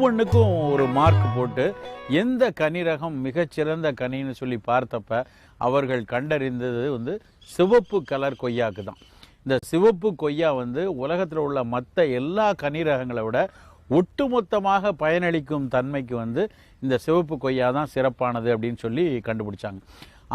ஒவ்வொன்றுக்கும் ஒரு மார்க் போட்டு எந்த கனி ரகம் மிகச்சிறந்த கனின்னு சொல்லி பார்த்தப்ப அவர்கள் கண்டறிந்தது வந்து சிவப்பு கலர் கொய்யாக்கு தான். இந்த சிவப்பு கொய்யா வந்து உலகத்தில் உள்ள மற்ற எல்லா கனி ரகங்களை விட ஒட்டுமொத்தமாக பயனளிக்கும் தன்மைக்கு வந்து இந்த சிவப்பு கொய்யா தான் சிறப்பானது அப்படின்னு சொல்லி கண்டுபிடிச்சாங்க.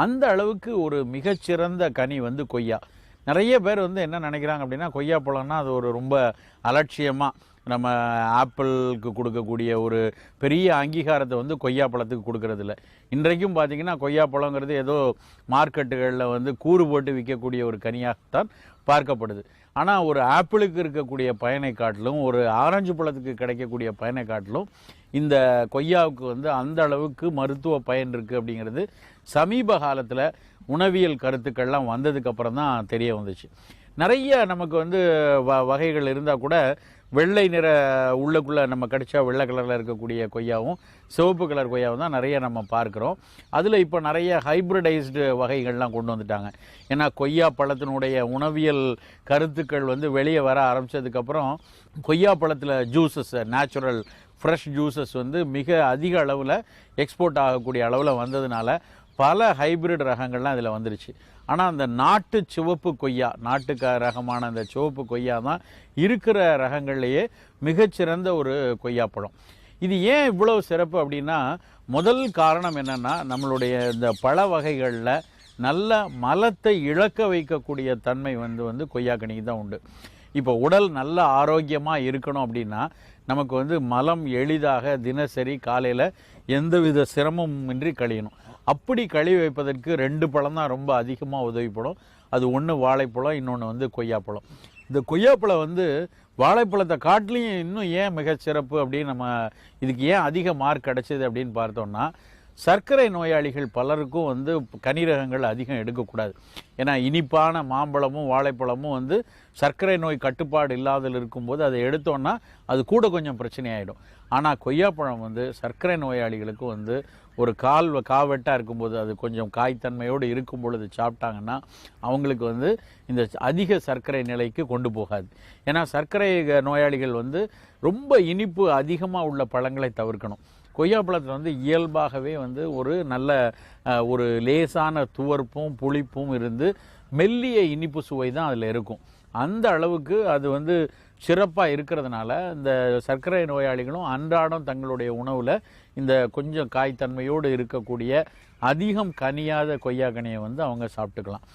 அந்த அளவுக்கு ஒரு மிகச்சிறந்த கனி வந்து கொய்யா. நிறைய பேர் வந்து என்ன நினைக்கிறாங்க அப்படின்னா கொய்யா பழம்னா அது ஒரு ரொம்ப அலட்சியமாக நம்ம ஆப்பிளுக்கு கொடுக்கக்கூடிய ஒரு பெரிய அங்கீகாரத்தை வந்து கொய்யா பழத்துக்கு கொடுக்கறதில்ல. இன்றைக்கும் பார்த்தீங்கன்னா கொய்யா பழங்கிறது ஏதோ மார்க்கெட்டுகளில் வந்து கூறு போட்டு விற்கக்கூடிய ஒரு கனியாகத்தான் பார்க்கப்படுது. ஆனால் ஒரு ஆப்பிளுக்கு இருக்கக்கூடிய பயனை காட்டிலும் ஒரு ஆரஞ்சு பழத்துக்கு கிடைக்கக்கூடிய பயனை காட்டிலும் இந்த கொய்யாவுக்கு வந்து அந்த அளவுக்கு மருத்துவ பயன் இருக்குது அப்படிங்கிறது சமீப காலத்தில் உணவியல் கருத்துக்கள்லாம் வந்ததுக்கப்புறம் தான் தெரிய வந்துச்சு. நிறைய நமக்கு வந்து வ வகைகள் இருந்தால் கூட வெள்ளை நிற உள்ளுக்குள்ளே நம்ம கடிச்சா வெள்ளை கலரில் இருக்கக்கூடிய கொய்யாவும் சிவப்பு கலர் கொய்யாவும் தான் நிறைய நம்ம பார்க்குறோம். அதில் இப்போ நிறைய ஹைப்ரிடைஸ்டு வகைகள்லாம் கொண்டு வந்துட்டாங்க. ஏன்னா கொய்யா பழத்தினுடைய உணவியல் கருத்துக்கள் வந்து வெளியே வர ஆரம்பித்ததுக்கப்புறம் கொய்யா பழத்தில் ஜூஸஸ் நேச்சுரல் ஃப்ரெஷ் ஜூஸஸ் வந்து மிக அதிக அளவில் எக்ஸ்போர்ட் ஆகக்கூடிய அளவில் வந்ததுனால பல ஹைபிரிட் ரகங்கள்லாம் இதில் வந்துருச்சு. ஆனால் அந்த நாட்டு சிவப்பு கொய்யா நாட்டுக்க ரகமான அந்த சிவப்பு கொய்யா தான் இருக்கிற ரகங்கள்லேயே மிகச்சிறந்த ஒரு கொய்யாப்பழம் இது ஏன் இவ்வளவு சிறப்பு அப்படின்னா முதல் காரணம் என்னென்னா நம்மளுடைய இந்த பழ வகைகளில் நல்ல மலத்தை இழக்க வைக்கக்கூடிய தன்மை வந்து வந்து கொய்யாக்கனிக்கு தான் உண்டு. இப்போ உடல் நல்ல ஆரோக்கியமாக இருக்கணும் அப்படின்னா நமக்கு வந்து மலம் எளிதாக தினசரி காலையில் எந்தவித சிரமமும் இன்றி கழியணும். அப்படி கழுவி வைப்பதற்கு ரெண்டு பழம் தான் ரொம்ப அதிகமாக உதவிப்படும். அது ஒன்று வாழைப்பழம் இன்னொன்று வந்து கொய்யாப்பழம். இந்த கொய்யாப்பழம் வந்து வாழைப்பழத்தை காட்டிலையும் இன்னும் ஏன் மிகச்சிறப்பு அப்படின்னு நம்ம இதுக்கு ஏன் அதிக மார்க் கிடைச்சது அப்படின்னு பார்த்தோம்னா சர்க்கரை நோயாளிகள் பலருக்கும் வந்து கனிரகங்கள் அதிகம் எடுக்கக்கூடாது. ஏன்னா இனிப்பான மாம்பழமும் வாழைப்பழமும் வந்து சர்க்கரை நோய் கட்டுப்பாடு இல்லாதல் இருக்கும்போது அதை எடுத்தோன்னா அது கூட கொஞ்சம் பிரச்சனையாயிடும். ஆனால் கொய்யாப்பழம் வந்து சர்க்கரை நோயாளிகளுக்கு வந்து ஒரு கால் காவெட்டாக இருக்கும்போது அது கொஞ்சம் காய்த்தன்மையோடு இருக்கும் பொழுது சாப்பிட்டாங்கன்னா அவங்களுக்கு வந்து இந்த அதிக சர்க்கரை நிலைக்கு கொண்டு போகாது. ஏன்னா சர்க்கரை நோயாளிகள் வந்து ரொம்ப இனிப்பு அதிகமாக உள்ள பழங்களை தவிர்க்கணும். கொய்யாப்பழத்தில் வந்து இயல்பாகவே வந்து ஒரு நல்ல ஒரு லேசான துவர்ப்பும் புளிப்பும் இருந்து மெல்லிய இனிப்பு சுவை தான் அதில் இருக்கும். அந்த அளவுக்கு அது வந்து சிறப்பாக இருக்கிறதுனால இந்த சர்க்கரை நோயாளிகளும் அன்றாடம் தங்களுடைய உணவில் இந்த கொஞ்சம் காய்த்தன்மையோடு இருக்கக்கூடிய அதிகம் கனியாத கொய்யா கனியை வந்து அவங்க சாப்பிட்டுக்கலாம்.